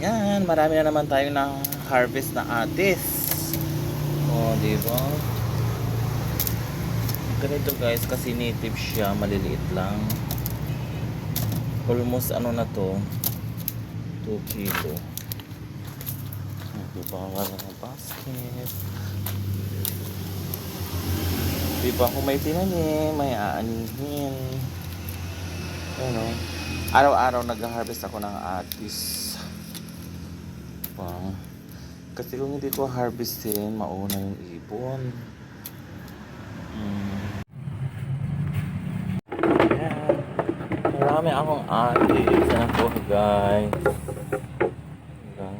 Yan, marami na naman tayong na harvest na atis. O, di ba? Ganito guys, kasi native siya, maliliit lang. Almost ano na to, 2 kilo. Di ba, wala na basket. Di ba, kung may tinanim, may aanihin. Ano, araw-araw nag-harvest ako ng atis. Pa. Kasi kung hindi ko harvestin, mauna yung ipon. Hmm. Ayan. Marami akong atis na nakuha guys. Ayan.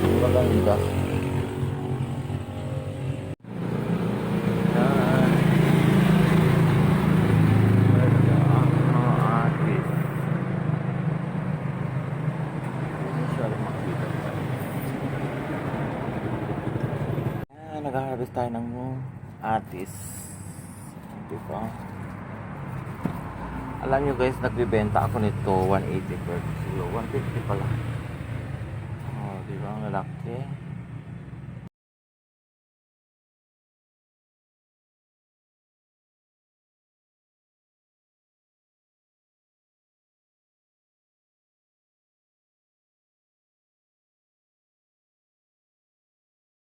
Maganda. Yan. Maganda ang mga atis. Hindi siya makikita. Yan, nag-harvest tayo ng atis. Di ba? Alam nyo guys, nagbibenta ako nito 180 per kilo. 150 pala. Oh, di ba? Ang lalaki.